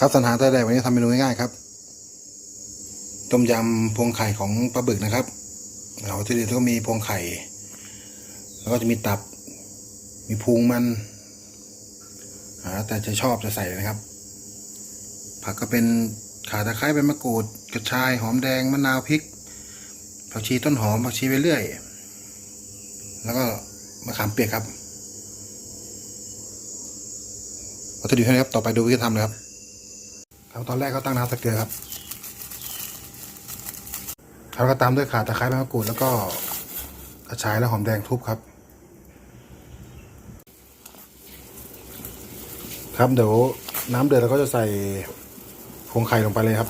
ครับสัญหาใต้แดดวันนี้ทำเมนูง่ายๆครับต้มยำพวงไข่ของปลาบึกนะครับเราที่เด็ดก็มีพวงไข่ แล้วก็จะมีตับ มีพุงมันแต่จะชอบจะใส่นะครับ ผักก็เป็นขาตะไคร้ใบมะกรูดกระชายหอมแดงมะนาวพริกผักชีต้นหอมผักชีไปเรื่อย แล้วก็มะขามเปียกครับวัตถุดิบนี้ครับต่อไปดูวิธีทำเลยครับ ครับตอนแรกก็ตั้งน้ำตะเกียครับแล้วก็ตามด้วยข่าตะไคร้ใบมะกรูดแล้วก็กระชายและหอมแดงทุบครับครับเดี๋ยวน้ำเดือดเราก็จะใส่พวงไข่ลงไปเลยครับ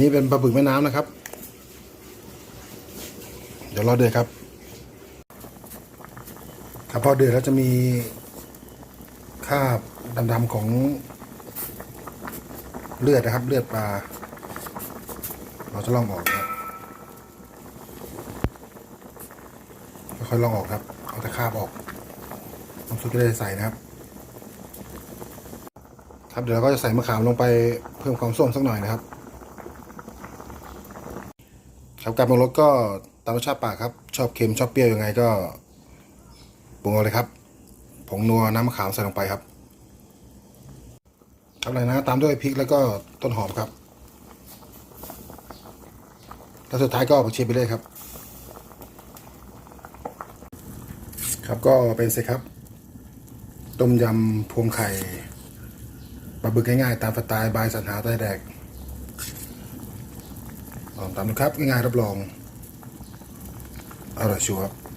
นี่เป็นปลาบึกแม่น้ำนะครับ เดี๋ยวรอเดือดครับ ครับพอเดือดแล้วจะมีคราบดำๆของเลือดนะครับ เลือดปลา เราจะลองออกนะครับค่อยๆลองออกครับ เอาแต่คราบออกน้ำซุปจะได้ใส่นะครับ ครับเดี๋ยวเราก็จะใส่มะขามลงไปเพิ่มความส้มสักหน่อยนะครับ ครับการปรุงรสก็ตามรสชาติปากครับ ชอบเค็มชอบเปรี้ยวยังไงก็ปรุงเอาเลยครับผงนัวน้ำมะขามใส่ลงไปครับครับไรนะตามด้วยพริกแล้วก็ต้นหอมครับแล้วสุดท้ายก็ผักชีไปเลยครับ ครับก็เป็นเสิครับ ต้มยำพวงไข่ปลาบึกง่ายๆ ตามสไตล์บายสันหาใต้แดก ลองตามดูครับ ง่ายๆรับรอง อร่อยชัวร์ครับ